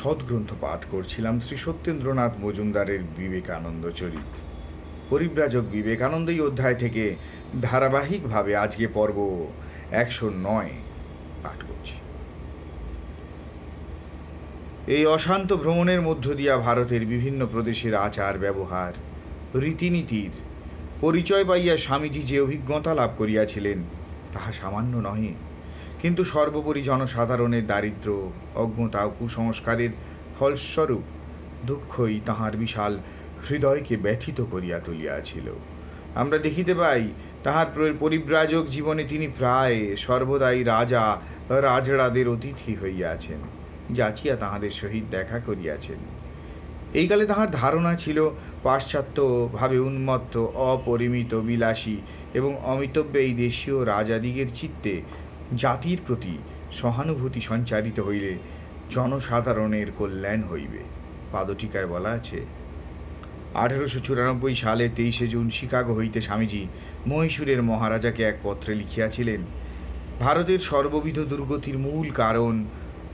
সদ্গ্রন্থ পাঠ করছিলাম শ্রী সত্যেন্দ্রনাথ মজুমদারের বিবেকানন্দ চরিত। পরিব্রাজক বিবেকানন্দ এই অধ্যায় থেকে ধারাবাহিকভাবে আজকে পর্ব একশো নয় পাঠ করছি। এই অশান্ত ভ্রমণের মধ্য দিয়া ভারতের বিভিন্ন প্রদেশের আচার ব্যবহার, রীতিনীতির পরিচয় পাইয়া স্বামীজি যে অভিজ্ঞতা লাভ করিয়াছিলেন, তাহা সামান্য নহে। কিন্তু সর্বোপরি জনসাধারণের দারিদ্র অজ্ঞতা ও কুসংস্কারের ফলস্বরূপ দুঃখই তাহার বিশাল হৃদয়কে ব্যথিত করিয়া তুলিয়াছিল। আমরা দেখিতে পাই, তাহার পরিব্রাজক জীবনে তিনি প্রায় সর্বদাই রাজা রাজড়াদের অতিথি হইয়াছেন, যাচিয়া তাহাদের সহিত দেখা করিয়াছেন। এই কালে তাহার ধারণা ছিল পাশ্চাত্যভাবে উন্মত্ত, অপরিমিত, বিলাসী এবং অমিতব্যে এই দেশীয় রাজাদিগের চিত্তে জাতির প্রতি সহানুভূতি সঞ্চারিত হইলে জনসাধারণের কল্যাণ হইবে। পাদটিকায় বলা আছে, আঠেরোশো চুরানব্বই সালে তেইশে জুন শিকাগো হইতে স্বামীজি মহীশূরের মহারাজাকে এক পত্রে লিখিয়াছিলেন, ভারতের সর্ববিধ দুর্গতির মূল কারণ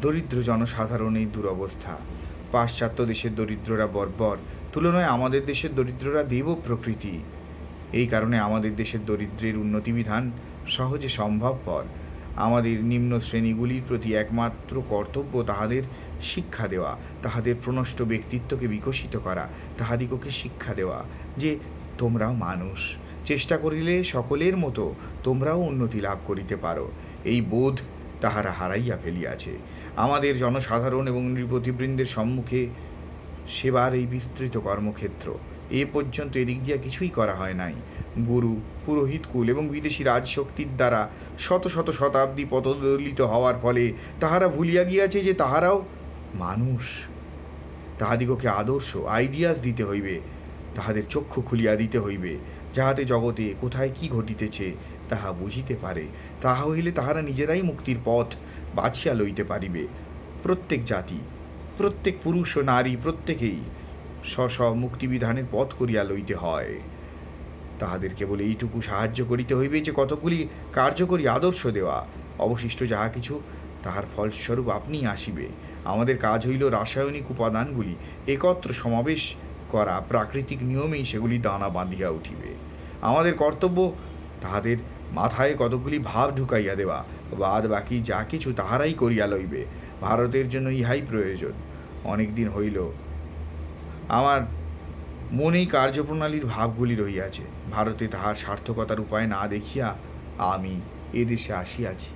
দরিদ্র জনসাধারণের দুরবস্থা। পাশ্চাত্য দেশের দরিদ্ররা বর্বর, তুলনায় আমাদের দেশের দরিদ্ররা দেব প্রকৃতি। এই কারণে আমাদের দেশের দরিদ্রের উন্নতিবিধান সহজে সম্ভবপর। আমাদের নিম্ন শ্রেণীগুলির প্রতি একমাত্র কর্তব্য তাহাদের শিক্ষা দেওয়া, তাহাদের প্রনষ্ট ব্যক্তিত্বকে বিকশিত করা, তাহাদিগকে শিক্ষা দেওয়া, যে তোমরাও মানুষ। চেষ্টা করিলে সকলের মতো তোমরাও উন্নতি লাভ করিতে পারো। এই বোধ তাহারা হারাইয়া ফেলিয়াছে। আমাদের জনসাধারণ এবং নৃপতিবৃন্দের সম্মুখে সেবার এই বিস্তৃত কর্মক্ষেত্র। এ পর্যন্ত এদিক দিয়া কিছুই করা হয় নাই। গুরু পুরোহিতকুল এবং বিদেশি রাজশক্তির দ্বারা শত শত শতাব্দী পদদলিত হওয়ার ফলে তাহারা ভুলিয়া গিয়াছে যে তাহারাও মানুষ। তাহাদিগকে আদর্শ আইডিয়াস দিতে হইবে, তাহাদের চক্ষু খুলিয়া দিতে হইবে, যাহাতে জগতে কোথায় কি ঘটিতেছে তাহা বুঝিতে পারে। তাহা হইলে তাহারা নিজেরাই মুক্তির পথ বাছিয়া লইতে পারিবে। প্রত্যেক জাতি, প্রত্যেক পুরুষ ও নারী প্রত্যেকেই স্ব স্ব মুক্তিবিধানের পথ করিয়া লইতে হয়। তাহাদের কেবল এইটুকু সাহায্য করিতে হইবে যে কতগুলি কার্যকরী আদর্শ দেওয়া, অবশিষ্ট যাহা কিছু, তাহার ফলস্বরূপ আপনি আসিবে। আমাদের কাজ হইল রাসায়নিক উপাদানগুলি একত্র সমাবেশ করা, প্রাকৃতিক নিয়মেই সেগুলি দানা বাঁধিয়া উঠিবে। আমাদের কর্তব্য তাহাদের মাথায় কতগুলি ভাব ঢুকাইয়া দেওয়া বাদ বাকি যা কিছু তাহারাই করিয়া লইবে। ভারতের জন্য ইহাই প্রয়োজন। অনেক দিন হইল, আমার মনেই কার্যপ্রণালীর ভাবগুলি রহিয়াছে। ভারতে তাহার সার্থকতার উপায় না দেখিয়া আমি এদেশে আসিয়াছি।